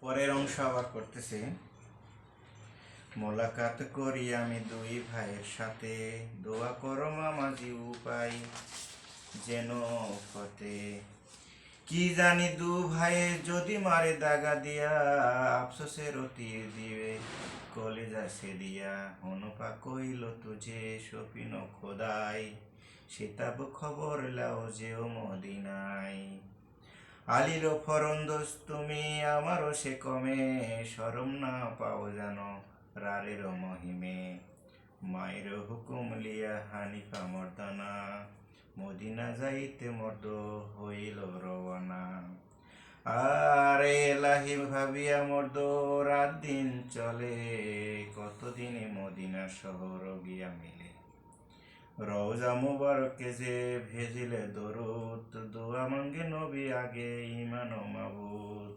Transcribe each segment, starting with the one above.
পরের অংশ আবার করতেছি। মোলাকাত করি আমি দুই ভাইয়ের সাথে। দোয়া করো মামাজি উপায়, যেন ফতে কি জানি দু ভাইয়ে যদি মারে দাগা দিয়া, আফসোসের তীর দিবে, কলেজা সে দিয়া। অনুপা কইল তুঝে সপিন খোদাই সেতাব খবর লাও যেও মদিনাই আলির ফরন্দোস, তুমি আমারও সে কমে। সরম না পাও জানো রারের মহিমে। মায়ের হুকুম লিয়া হানিফা মর্দানা। মদিনা যাইতে মর্দ হইল রওয়ানা। আরে লাহি ভাবিয়া মর্দ, রাত দিন চলে। কতদিনে মদিনা শহর গিয়া মিলে? রওজা মুবারকে যে ভেজিলে দরুদ, দোয়া মঙ্গে নবী আগে ইমান ও মাবুদ।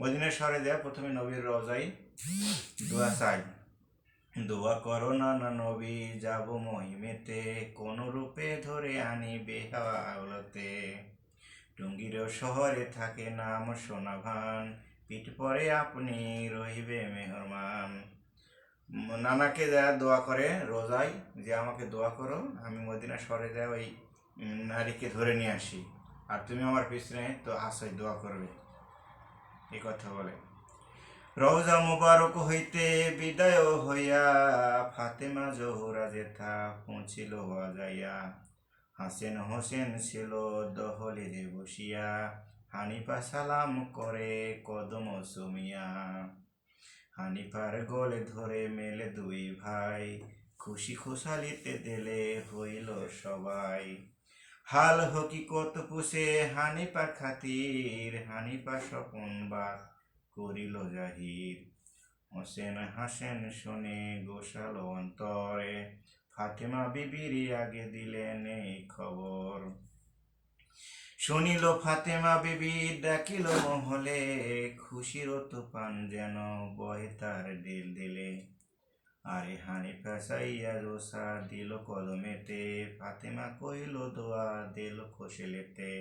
মদিনা শহরে যায় প্রথমে নবীর রওজাই দোয়া চাই। দোয়া করো না না নবী, যাব মহিমেতে, কোন রূপে ধরে আনি বেহাওলতে। টুঙ্গির শহরে থাকে নাম সোনাভান, পিঠ পরে আপনি রহিবে মেহরমান। নানাকে যা দোয়া করে রোজাই যে আমাকে দোয়া করো, আমি মদিনা শহরে যাই ওই নারীকে ধরে নিয়ে আসি। আর তুমি আমার পিছনে তো আসই দোয়া করবে। এই কথা বলে। রওজা মুবারক হইতে বিদায় হইয়া ফাতেমা জোহরা জেঠা পৌঁছিল যাইয়া হাসেন হোসেন ছিল দহলে যে বসিয়া, হানিফা সালাম করে কদম সুমিয়া হানিফার গলে ধরে মেলে দুই ভাই। খুশি খুশালিতে দেলে হইল সবাই। হাল হকিকত পুষে হানিফা খাতির হানিফা স্বপন বা করিল জাহির। হোসেন হাসেন শুনে গোসাল অন্তরে, ফাতেমা বিবির আগে দিলেন এই খবর। শুনিল ফাতেমা বিবি, ডাকিল মহলে, খুশির তুফান যেন বহে তার দিল দিলে। আরে হানি ফেসাইয়া রোসা দিল কলমেতে, ফাতেমা কইল, দোয়া দিল খোসেলেতে।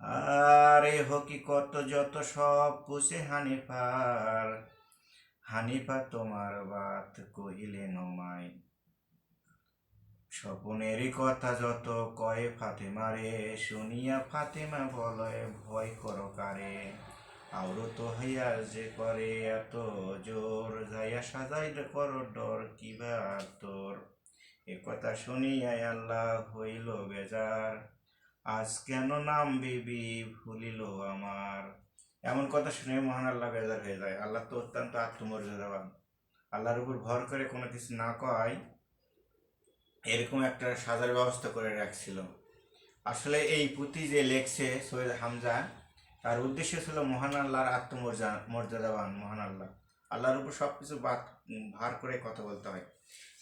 আরে হকিকত, যত সব পুষে হানিফার, হানিফা তোমার বাত কহিলে নমায় স্বপনেরই কথা যত কয়ে ফাতেমারে শুনিয়া ফাতেমা বলয় ভয় কর কারে, আওরত হইয়া যে করে এত জোর, যাইয়া সাজাই কর ডর কিবা তোর? এ কথা শুনিয়াই আল্লাহ হইল বেজার। আজ কেন নাম বিবি ভুলিল আমার? এমন কথা শুনে মহান আল্লাহ বেজার হয়ে যায়। আল্লাহ তো অত্যন্ত আত্মমর্যাদাবান। আল্লাহর উপর ভর করে কোনো কিছু না কয় এরকম একটা সাজার ব্যবস্থা করে রাখছিল। আসলে এই পুঁথি যে লেখছে সৈয়দ হামজা, তার উদ্দেশ্য ছিল মহান আল্লাহর আত্মমর্যাদা মর্যাদাবান, মহান আল্লাহ। আল্লাহর উপর সব কিছু ভার করে কথা বলতে হয়।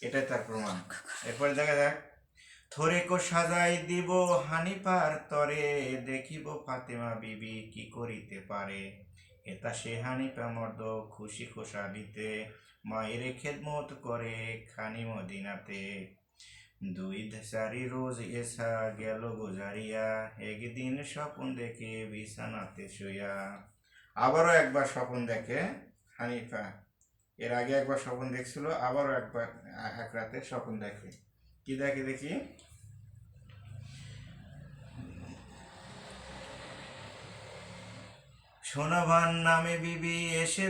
এটাই তার প্রমাণ। এরপরে দেখা যাক। থরে কো সাজাই দিব হানিপার তরে, দেখিব ফাতেমা বিবি কি করিতে পারে। এটা সে হানিপা মর্দ খুশি খুশালিতে মায়ের খেদমত করে খানি মদিনাতে। দুই চারি রোজ এসা গেল গুজারিয়া, একদিন স্বপন দেখে বিছানাতে শুয়া আবারও একবার স্বপন দেখে, হানিফা। এর আগে একবার স্বপন দেখছিল, আবারও একবার এক রাতে স্বপন দেখে। কি দেখে দেখি? সোনাভান নামে বিবি এসে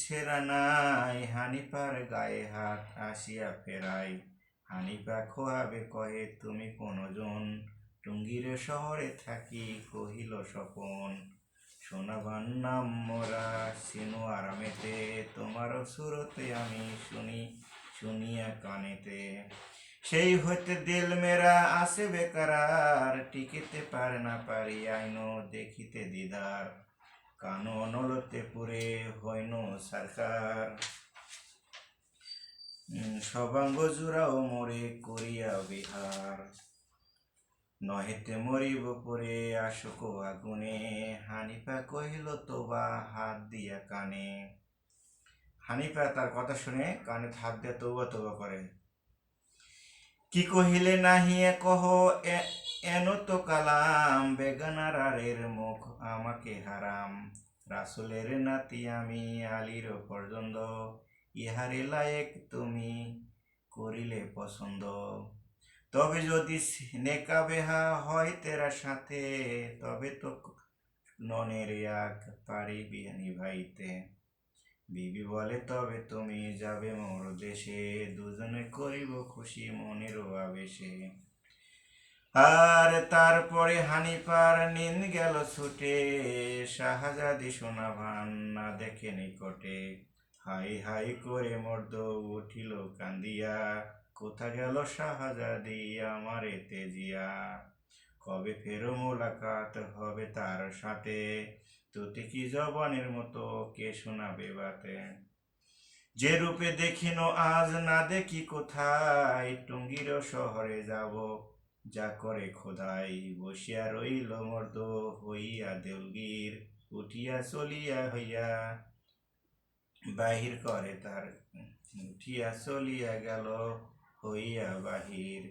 সেরা নাই, হানিফার গায়ে হাত আসিয়া ফেরাই হানিফা খোয়াবে কহে, তুমি কোনজন? টুঙ্গির শহরে থাকি, কহিল স্বপন। সোনাভান নাম মোরা সিনু আরামেতে, তোমার সুরতে আমি শুনি, শুনিয়া কানেতে। সেই হইতে দিল মেরা আসে বেকারার, টিকিতে পারে না পারি আইনো দেখিতে দিদার। কানো নলতে পুরে হইন সরকার। উম, সবাঙ্গ জুড়াও মোরে করিয়া বিহার নহেতে মরিব পরে আশোক আগুনে হানিফা কহিল তোবা হাত দিয়া কানে হানিফা তার কথা শুনে কানে হাত দিয়ে তৌবা তৌবা করে কি কহিলে নাহিয়ে কহ এন তো কালাম বেগানারের মুখ আমাকে হারাম রাসুলের নাতি আমি আলীর পর্যন্ত ইহারে লায়েক তুমি করিলে পছন্দ। তবে যদি নেকা বেহা হয় তেরা সাথে, তবে তো ননের এক পারি বিয়ে নিভাইতে। বিবি বলে, তবে তুমি যাবে মোর দেশে, দুজনে করিব খুশি মনেরও আবেশে। আর তারপরে হানিপার নিন গেল ছুটে, শাহজাদি সোনা ভান না দেখে নিকটে। হাই হাই করে মর্দ উঠিল কান্দিয়া, কোথা গেল শাহজাদি আমারে তেজিয়া? কবে ফেরো মোলাকাত হবে তার সাথে? তুতে কি জবানের মতো কে শোনাবে বাতে? যে রূপে দেখিনো আজ না দেখি কোথায়, টুঙ্গির শহরে যাব, যা করে খোদাই। বসিয়া রইল মর্দ হইয়া দেউলগির, উঠিয়া চলিয়া হইয়া বাহির করে তার উঠিয়া চলিয়া গেল, হইয়া বাহির।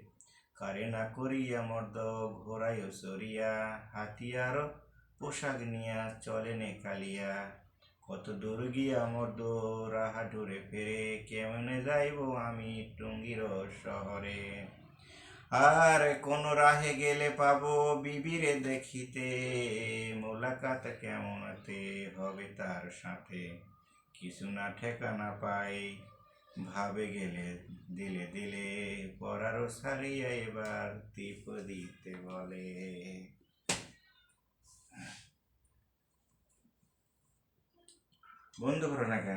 কারে না করিয়া মর্দ ঘোড়ায় চড়িয়া হাতিয়ার পোশাক নিয়া চলে নে কালিয়া। কত দূর গিয়া মর্দ রাহা ডুরে ফেরে, কেমনে যাইব আমি টুঙ্গির শহরে? আর কোন রাহে গেলে পাবো বিবিরে দেখিতে, মোলাকাত কেমনতে হবে তার সাথে? কিছু না ঠেকানা পাই। ভাবে গেলে দিলে দিলে পড়ারও সারিয়া এবার তীপ দিতে বলে। বন্ধ করো না কেন?